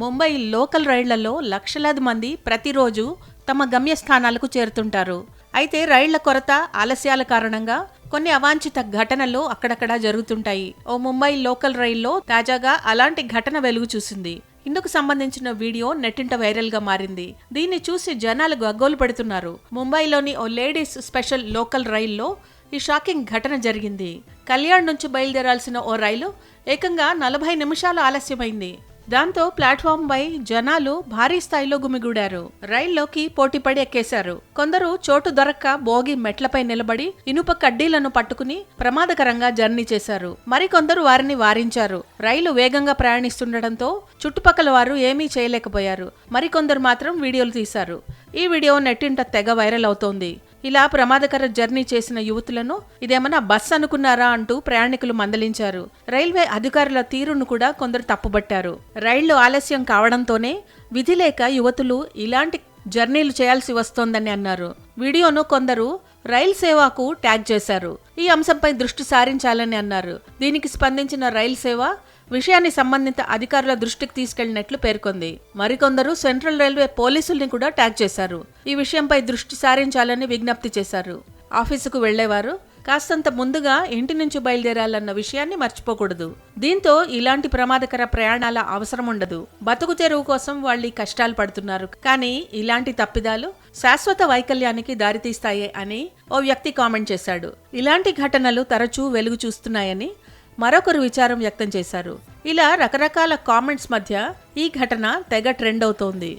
Mumbai local రైళ్ళలో లక్షలాది మంది ప్రతిరోజు తమ గమ్యస్థానాలకు చేరుతుంటారు. అయితే రైళ్ళ కొరత ఆలస్యాల కారణంగా కొన్ని అవాంఛిత ఘటనలు అక్కడక్కడా జరుగుతుంటాయి. ఓ ముంబై లోకల్ రైల్లో తాజాగా అలాంటి ఘటన వెలుగు చూసింది. ఇందుకు సంబంధించిన వీడియో నెట్టింట వైరల్గా మారింది. దీన్ని చూసి జనాలు గగ్గోలు పెడుతున్నారు. ముంబైలోని ఓ లేడీస్ స్పెషల్ లోకల్ రైల్లో ఈ షాకింగ్ ఘటన జరిగింది. కళ్యాణ్ నుంచి బయలుదేరాల్సిన ఓ రైలు ఏకంగా నలభై నిమిషాలు ఆలస్యమైంది. దాంతో ప్లాట్ఫామ్ పై జనాలు భారీ స్థాయిలో గుమిగూడారు. రైల్లోకి పోటీపడి ఎక్కేశారు. కొందరు చోటు దొరక్క బోగి మెట్లపై నిలబడి ఇనుప కడ్డీలను పట్టుకుని ప్రమాదకరంగా జర్నీ చేశారు. మరికొందరు వారిని వారించారు. రైలు వేగంగా ప్రయాణిస్తుండటంతో చుట్టుపక్కల వారు ఏమీ చేయలేకపోయారు. మరికొందరు మాత్రం వీడియోలు తీశారు. ఈ వీడియో నెట్టింట తెగ వైరల్ అవుతోంది. ఇలా ప్రమాదకర జర్నీ చేసిన యువతులను ఇదేమన్నా బస్ అనుకున్నారా అంటూ ప్రయాణికులు మందలించారు. రైల్వే అధికారుల తీరును కూడా కొందరు తప్పుబట్టారు. రైళ్ళు ఆలస్యం కావడంతోనే విధి లేక యువతులు ఇలాంటి జర్నీలు చేయాల్సి వస్తోందని అన్నారు. వీడియోను కొందరు రైల్ సేవకు ట్యాగ్ చేశారు. ఈ అంశంపై దృష్టి సారించాలని అన్నారు. దీనికి స్పందించిన రైల్ సేవ విషయాన్ని సంబంధిత అధికారుల దృష్టికి తీసుకెళ్ళినట్లు పేర్కొంది. మరికొందరు సెంట్రల్ రైల్వే పోలీసుల్ని కూడా ట్యాగ్ చేశారు. ఈ విషయంపై దృష్టి సారించాలని విజ్ఞప్తి చేశారు. ఆఫీసుకు వెళ్ళేవారు కాస్తంత ముందుగా ఇంటి నుంచి బయలుదేరాలన్న విషయాన్ని మర్చిపోకూడదు. దీంతో ఇలాంటి ప్రమాదకర ప్రయాణాల అవసరం ఉండదు. బతుకు తెరువు కోసం వాళ్ళు కష్టాలు పడుతున్నారు. కానీ ఇలాంటి తప్పిదాలు శాశ్వత వైకల్యానికి దారితీస్తాయి అని ఓ వ్యక్తి కామెంట్ చేశాడు. ఇలాంటి ఘటనలు తరచూ వెలుగు చూస్తున్నాయని మరొకరు విచారం వ్యక్తం చేశారు. ఇలా రకరకాల కామెంట్స్ మధ్య ఈ ఘటన తెగ ట్రెండ్ అవుతోంది.